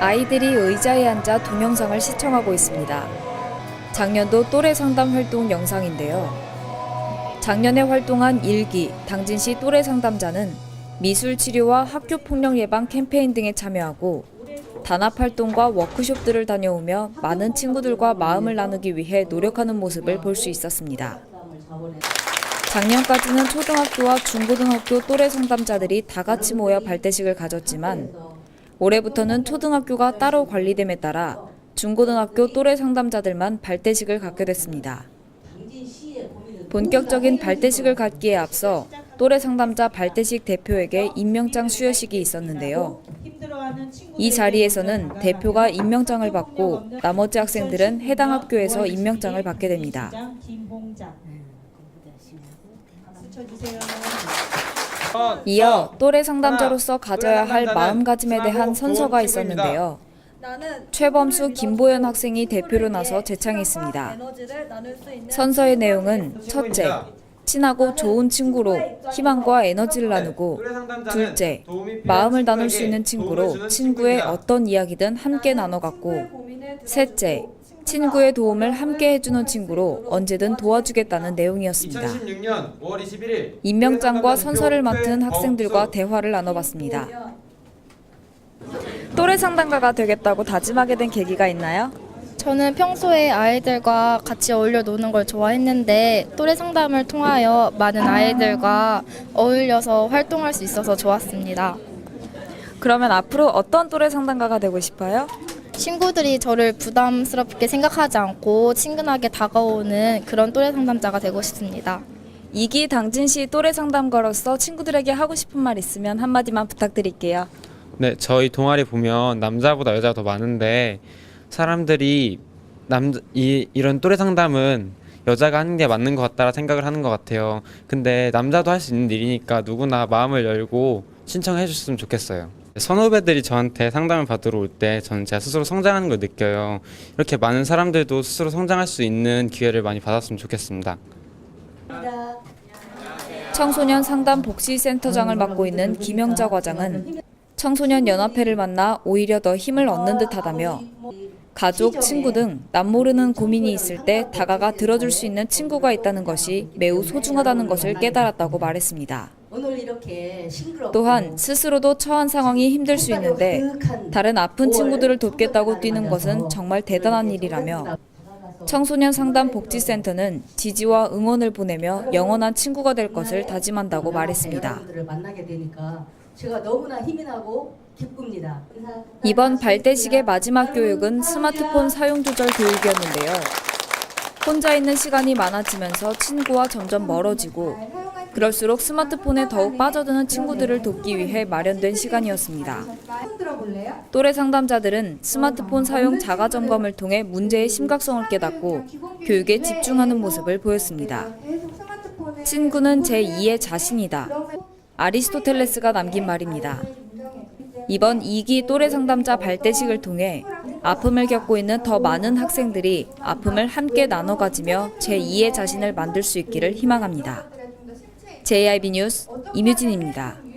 아이들이 의자에 앉아 동영상을 시청하고 있습니다. 작년도 또래 상담 활동 영상인데요. 작년에 활동한 일기 당진시 또래 상담자는 미술 치료와 학교 폭력 예방 캠페인 등에 참여하고 단합 활동과 워크숍들을 다녀오며 많은 친구들과 마음을 나누기 위해 노력하는 모습을 볼 수 있었습니다. 작년까지는 초등학교와 중고등학교 또래 상담자들이 다 같이 모여 발대식을 가졌지만 올해부터는 초등학교가 따로 관리됨에 따라 중고등학교 또래 상담자들만 발대식을 갖게 됐습니다. 본격적인 발대식을 갖기에 앞서 또래 상담자 발대식 대표에게 임명장 수여식이 있었는데요. 이 자리에서는 대표가 임명장을 받고 나머지 학생들은 해당 학교에서 임명장을 받게 됩니다. 이어 또래 상담자로서 가져야 할 마음가짐에 대한 선서가 있었는데요. 최범수 김보연 학생이 대표로 나서 제창했습니다. 선서의 내용은 첫째, 친하고 좋은 친구로 희망과 에너지를 나누고 둘째, 마음을 나눌 수 있는 친구로 친구의 어떤 이야기든 함께 나눠 갖고 셋째, 친구의 도움을 함께 해주는 친구로 언제든 도와주겠다는 내용이었습니다. 2016년 5월 21일 임명장과 선서를 맡은 학생들과 대화를 나눠봤습니다. 또래 상담가가 되겠다고 다짐하게 된 계기가 있나요? 저는 평소에 아이들과 같이 어울려 노는 걸 좋아했는데 또래 상담을 통하여 많은 아이들과 어울려서 활동할 수 있어서 좋았습니다. 그러면 앞으로 어떤 또래 상담가가 되고 싶어요? 친구들이 저를 부담스럽게 생각하지 않고 친근하게 다가오는 그런 또래 상담자가 되고 싶습니다. 이기 당진시 또래 상담가로서 친구들에게 하고 싶은 말 있으면 한마디만 부탁드릴게요. 네, 저희 동아리 보면 남자보다 여자가 더 많은데 사람들이 남 이, 이런 또래 상담은 여자가 하는 게 맞는 것 같다라 생각을 하는 것 같아요. 근데 남자도 할 수 있는 일이니까 누구나 마음을 열고 신청해 주셨으면 좋겠어요. 선후배들이 저한테 상담을 받으러 올 때 저는 제가 스스로 성장하는 걸 느껴요. 이렇게 많은 사람들도 스스로 성장할 수 있는 기회를 많이 받았으면 좋겠습니다. 청소년 상담 복지센터장을 맡고 있는 김영자 과장은 청소년 연합회를 만나 오히려 더 힘을 얻는 듯하다며 가족, 친구 등 남모르는 고민이 있을 때 다가가 들어줄 수 있는 친구가 있다는 것이 매우 소중하다는 것을 깨달았다고 말했습니다. 또한 스스로도 처한 상황이 힘들 수 있는데 다른 아픈 친구들을 돕겠다고 뛰는 것은 정말 대단한 일이라며 청소년 상담 복지센터는 지지와 응원을 보내며 영원한 친구가 될 것을 다짐한다고 말했습니다. 제가 너무나 힘이 나고 기쁩니다. 이번 발대식의 마지막 교육은 스마트폰 사용 조절 교육이었는데요. 혼자 있는 시간이 많아지면서 친구와 점점 멀어지고 그럴수록 스마트폰에 더욱 빠져드는 친구들을 돕기 위해 마련된 시간이었습니다. 또래 상담자들은 스마트폰 사용 자가 점검을 통해 문제의 심각성을 깨닫고 교육에 집중하는 모습을 보였습니다. 친구는 제2의 자신이다. 아리스토텔레스가 남긴 말입니다. 이번 2기 또래 상담자 발대식을 통해 아픔을 겪고 있는 더 많은 학생들이 아픔을 함께 나눠 가지며 제2의 자신을 만들 수 있기를 희망합니다. JIB 뉴스 임유진입니다.